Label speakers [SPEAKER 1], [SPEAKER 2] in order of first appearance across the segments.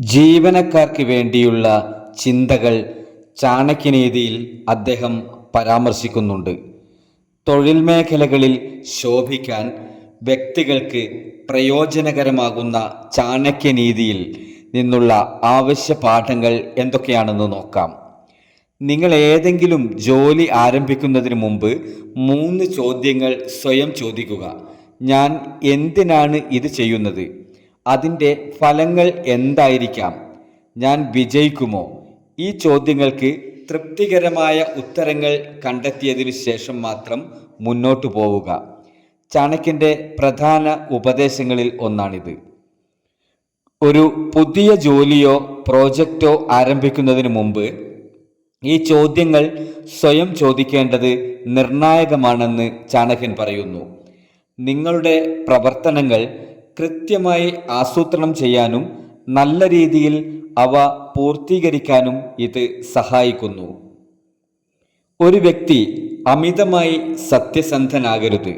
[SPEAKER 1] ജീവനക്കാർക്ക് വേണ്ടിയുള്ള ചിന്തകൾ ചാണക്യനീതിയിൽ അദ്ദേഹം പരാമർശിക്കുന്നുണ്ട്. തൊഴിൽ മേഖലകളിൽ ശോഭിക്കാൻ വ്യക്തികൾക്ക് പ്രയോജനകരമാകുന്ന ചാണക്യനീതിയിൽ നിന്നുള്ള ആവശ്യ പാഠങ്ങൾ എന്തൊക്കെയാണെന്ന് നോക്കാം. നിങ്ങൾ ഏതെങ്കിലും ജോലി ആരംഭിക്കുന്നതിന് മുമ്പ് മൂന്ന് ചോദ്യങ്ങൾ സ്വയം ചോദിക്കുക. ഞാൻ എന്തിനാണ് ഇത് ചെയ്യുന്നത്? അതിന്റെ ഫലങ്ങൾ എന്തായിരിക്കാം? ഞാൻ വിജയിക്കുമോ? ഈ ചോദ്യങ്ങൾക്ക് തൃപ്തികരമായ ഉത്തരങ്ങൾ കണ്ടെത്തിയതിനു ശേഷം മാത്രം മുന്നോട്ടു പോവുക. ചാണക്യന്റെ പ്രധാന ഉപദേശങ്ങളിൽ ഒന്നാണിത്. ഒരു പുതിയ ജോലിയോ പ്രോജക്റ്റോ ആരംഭിക്കുന്നതിന് മുമ്പ് ഈ ചോദ്യങ്ങൾ സ്വയം ചോദിക്കേണ്ടത് നിർണായകമാണെന്ന് ചാണകൻ പറയുന്നു. നിങ്ങളുടെ പ്രവർത്തനങ്ങൾ കൃത്യമായി ആസൂത്രണം ചെയ്യാനും നല്ല രീതിയിൽ അവ പൂർത്തീകരിക്കാനും ഇത് സഹായിക്കുന്നു. ഒരു വ്യക്തി അമിതമായി സത്യസന്ധനാകരുത്.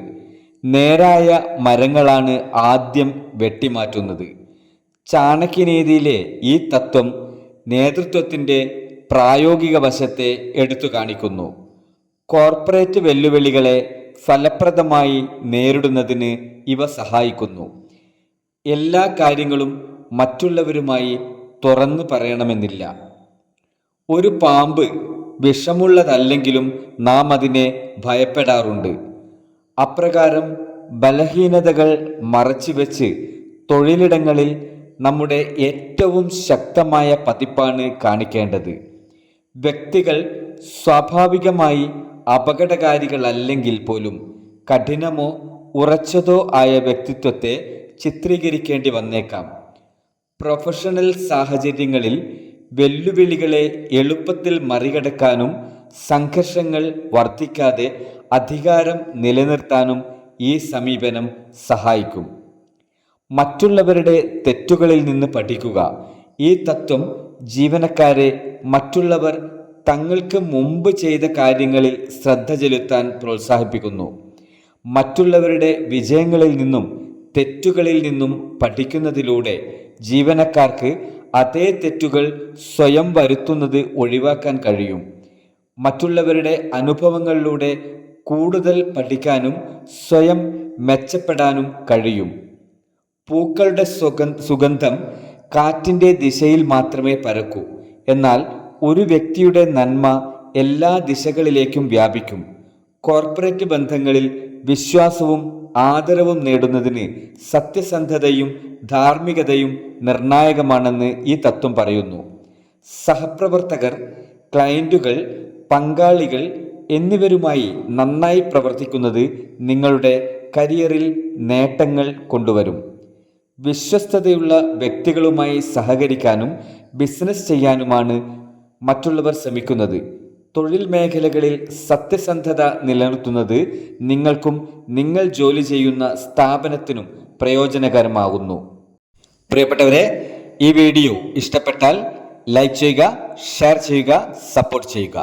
[SPEAKER 1] നേരായ മരങ്ങളാണ് ആദ്യം വെട്ടിമാറ്റുന്നത്. ചാണക്യനീതിയിലെ ഈ തത്വം നേതൃത്വത്തിന്റെ പ്രായോഗിക വശത്തെ എടുത്തു കാണിക്കുന്നു. കോർപ്പറേറ്റ് വെല്ലുവിളികളെ ഫലപ്രദമായി നേരിടുന്നതിന് ഇവ സഹായിക്കുന്നു. എല്ലാ കാര്യങ്ങളും മറ്റുള്ളവരുമായി തുറന്നു പറയണമെന്നില്ല. ഒരു പാമ്പ് വിഷമുള്ളതല്ലെങ്കിലും നാം അതിനെ ഭയപ്പെടാറുണ്ട്. അപ്രകാരം ബലഹീനതകൾ മറച്ചുവെച്ച് തൊഴിലിടങ്ങളിൽ നമ്മുടെ ഏറ്റവും ശക്തമായ പതിപ്പാണ് കാണിക്കേണ്ടത്. വ്യക്തികൾ സ്വാഭാവികമായി അപകടകാരികളല്ലെങ്കിൽ പോലും കഠിനമോ ഉറച്ചതോ ആയ വ്യക്തിത്വത്തെ ചിത്രീകരിക്കേണ്ടി വന്നേക്കാം. പ്രൊഫഷണൽ സാഹചര്യങ്ങളിൽ വെല്ലുവിളികളെ എളുപ്പത്തിൽ മറികടക്കാനും സംഘർഷങ്ങൾ വർദ്ധിക്കാതെ അധികാരം നിലനിർത്താനും ഈ സമീപനം സഹായിക്കും. മറ്റുള്ളവരുടെ തെറ്റുകളിൽ നിന്ന് പഠിക്കുക. ഈ തത്വം ജീവനക്കാരെ മറ്റുള്ളവർ തങ്ങൾക്ക് മുമ്പ് ചെയ്ത കാര്യങ്ങളിൽ ശ്രദ്ധ ചെലുത്താൻ പ്രോത്സാഹിപ്പിക്കുന്നു. മറ്റുള്ളവരുടെ വിജയങ്ങളിൽ നിന്നും തെറ്റുകളിൽ നിന്നും പഠിക്കുന്നതിലൂടെ ജീവനക്കാർക്ക് അതേ തെറ്റുകൾ സ്വയം വരുത്തുന്നത് ഒഴിവാക്കാൻ കഴിയും. മറ്റുള്ളവരുടെ അനുഭവങ്ങളിലൂടെ കൂടുതൽ പഠിക്കാനും സ്വയം മെച്ചപ്പെടാനും കഴിയും. പൂക്കളുടെ സുഗന്ധം കാറ്റിന്റെ ദിശയിൽ മാത്രമേ പരക്കൂ. എന്നാൽ ഒരു വ്യക്തിയുടെ നന്മ എല്ലാ ദിശകളിലേക്കും വ്യാപിക്കും. കോർപ്പറേറ്റ് ബന്ധങ്ങളിൽ വിശ്വാസവും ആദരവും നേടുന്നതിന് സത്യസന്ധതയും ധാർമ്മികതയും നിർണായകമാണെന്ന് ഈ തത്വം പറയുന്നു. സഹപ്രവർത്തകർ ക്ലയന്റുകൾ പങ്കാളികൾ എന്നിവരുമായി നന്നായി പ്രവർത്തിക്കുന്നത് നിങ്ങളുടെ കരിയറിൽ നേട്ടങ്ങൾ കൊണ്ടുവരും. വിശ്വസ്തതയുള്ള വ്യക്തികളുമായി സഹകരിക്കാനും ബിസിനസ് ചെയ്യാനുമാണ് മറ്റുള്ളവർ ശ്രമിക്കുന്നത്. തൊഴിൽ മേഖലകളിൽ സത്യസന്ധത നിലനിർത്തുന്നത് നിങ്ങൾക്കും നിങ്ങൾ ജോലി ചെയ്യുന്ന സ്ഥാപനത്തിനും പ്രയോജനകരമാകുന്നു. പ്രിയപ്പെട്ടവരെ ഈ വീഡിയോ ഇഷ്ടപ്പെട്ടാൽ ലൈക്ക് ചെയ്യുക ഷെയർ ചെയ്യുക സപ്പോർട്ട് ചെയ്യുക.